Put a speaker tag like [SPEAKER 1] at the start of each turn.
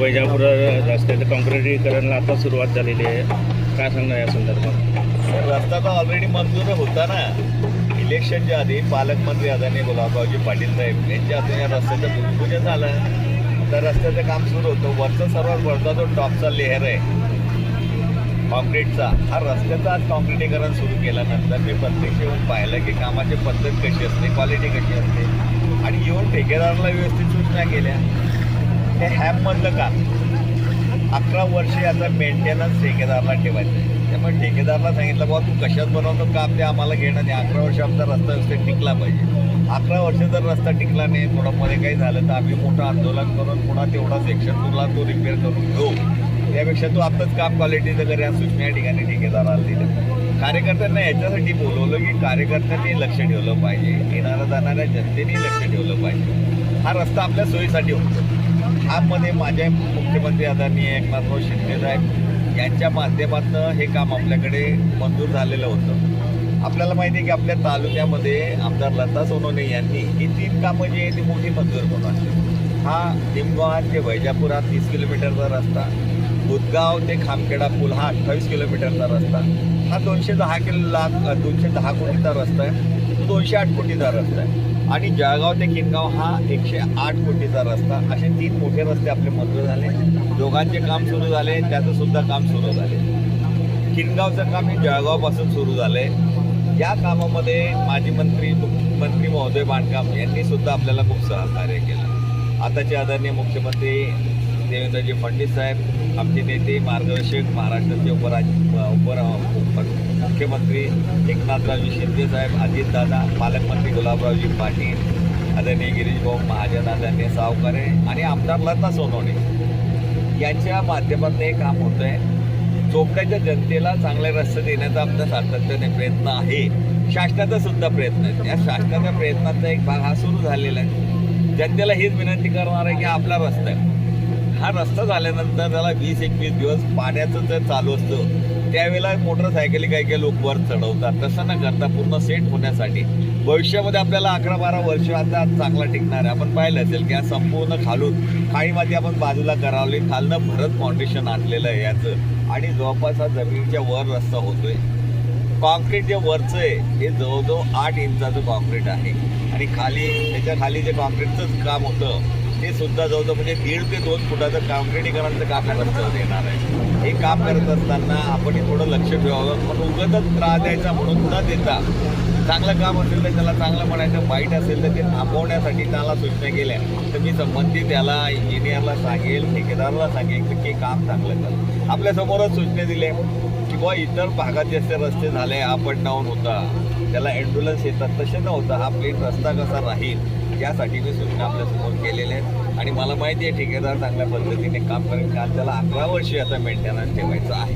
[SPEAKER 1] वैजापूर रस्त्याचं कॉन्क्रिटीकरणला आता सुरुवात झालेली आहे. काय सांगणार या संदर्भात?
[SPEAKER 2] रस्ता तर ऑलरेडी मंजूर होता ना. इलेक्शनच्या आधी पालकमंत्री आदरणीय गुलाबरावजी पाटील साहेब यांच्या हातून या रस्त्याचं भूमिपूजन झालं तर रस्त्याचं काम सुरू होतं. वरचा सर्वात वरचा जो टॉपचा लेअर आहे कॉन्क्रीटचा हा रस्त्याचं आज कॉन्क्रिटीकरण सुरू केल्यानंतर मी प्रत्यक्ष येऊन पाहिलं की कामाची पद्धत कशी असते क्वालिटी कशी असते. आणि येऊन ठेकेदाराला व्यवस्थित सूचना केल्या. हे हॅबमधलं का? अकरा वर्षे आता मेंटेनन्स ठेकेदारला ठेवायचं. त्यामुळे ठेकेदारला सांगितलं बाबा तू कशात बनवतो काम ते आम्हाला घेणं नाही. अकरा वर्ष आमचा रस्ता व्यवस्थित टिकला पाहिजे. अकरा वर्ष जर रस्ता टिकला नाही थोडं मध्ये काही झालं तर आम्ही मोठं आंदोलन करून पुन्हा तेवढा सेक्शन तुला तो रिपेअर करून घेऊ. त्यापेक्षा तू आत्ताच काम क्वालिटीचं कर या सूचना या ठिकाणी ठेकेदाराला दिल्या. कार्यकर्त्यांना याच्यासाठी बोलवलं की कार्यकर्त्यांनी लक्ष ठेवलं पाहिजे. येणाऱ्या जाणाऱ्या जनतेने लक्ष ठेवलं पाहिजे. हा रस्ता आपल्या सोयीसाठी होतो. मध्ये माझे मुख्यमंत्री आदरणीय एकनाथराव शिंदेसाहेब यांच्या माध्यमातून हे काम आपल्याकडे मंजूर झालेलं होतं. आपल्याला माहिती आहे की आपल्या तालुक्यामध्ये आमदार लता सोनवणे यांनी ही तीन कामं जी आहे ती मोठी मंजूर करून आणली. हा निमगाव ते वैजापुरा तीस किलोमीटरचा रस्ता बुधगाव ते खामखेडा पूल हा अठ्ठावीस किलोमीटरचा रस्ता हा दोनशे दहा किलो लाख दोनशे दहा कोटीचा रस्ता आहे. तो दोनशे आठ कोटीचा रस्ता आहे. आणि जळगाव ते किनगाव हा एकशे आठ कोटीचा रस्ता. असे तीन मोठे रस्ते आपले मंजूर झाले. दोघांचे काम सुरू झाले. त्याचं सुद्धा काम सुरू झाले. किनगावचं काम हे जळगावपासून सुरू झालंय या कामामध्ये माजी मंत्री मंत्री महोदय बांधकाम यांनी सुद्धा आपल्याला खूप सहकार्य केलं. आताचे आदरणीय मुख्यमंत्री देवेंद्रजी फडणवीस साहेब आमचे नेते मार्गदर्शक महाराष्ट्राचे उपराज उपर उप- मुख्यमंत्री एकनाथरावजी शिंदेसाहेब अजितदादा पालकमंत्री गुलाबरावजी पाटील आदरणीय गिरीशभाऊ महाजन आदरणीय सावकारे आणि आमदार लता सोनवणे यांच्या माध्यमातून हे काम होतं आहे चोपड्याच्या जनतेला चांगले रस्ते देण्याचा आमचा सातत्याने प्रयत्न आहे. शासनाचा सुद्धा प्रयत्न आहे. या शासनाच्या प्रयत्नाचा एक भाग हा सुरू झालेला आहे. जनतेला हीच विनंती करणार आहे की आपला रस्ता आहे. हा रस्ता झाल्यानंतर त्याला वीस एकवीस दिवस पाण्याचं जर चालू असतं. त्यावेळेला मोटरसायकली काही काही लोक वर चढवतात. तसं न करता पूर्ण सेट होण्यासाठी. भविष्यामध्ये आपल्याला अकरा बारा वर्ष आता चांगला टिकणार आहे. आपण पाहिलं असेल की हा संपूर्ण खालून काही माती आपण बाजूला करावली. खालनं भरत फाउंडेशन आणलेलं आहे याचं. आणि जवळपास हा जमिनीच्या वर रस्ता होतोय. कॉन्क्रीट जे वरचं आहे हे जवळजवळ आठ इंचाचं कॉन्क्रीट आहे. आणि खाली त्याच्याखाली जे कॉन्क्रीटचंच काम होतं ते सुद्धा जवळजवळ म्हणजे दीड ते दोन फुटाचं कॉन्क्रिटीकरणाचं काम या येणार आहे. हे काम करत असताना आपण थोडं लक्ष ठेवावं. पण उगतच त्रास द्यायचा म्हणून न देता चांगलं काम असेल तर त्याला चांगलं म्हणायचं वाईट असेल तर ते थांबवण्यासाठी त्याला सूचना केल्या. तर मी संबंधित त्याला इंजिनियरला सांगेल ठेकेदाराला सांगेल की हे काम चांगलं कर. आपल्यासमोरच सूचना दिल्या. की बुवा इतर भागात जसे रस्ते झाले अप डाऊन होता. त्याला ॲम्ब्युलन्स येतात तसे नव्हता हा प्लेन रस्ता कसा राहील? यासाठी मी सूचना आपल्यासमोर केलेल्या आहेत. आणि मला माहिती आहे ठेकेदार चांगल्या पद्धतीने काम करेल. कारण त्याला अकरा वर्षी आता मेंटेनन्स ठेवायचं आहे.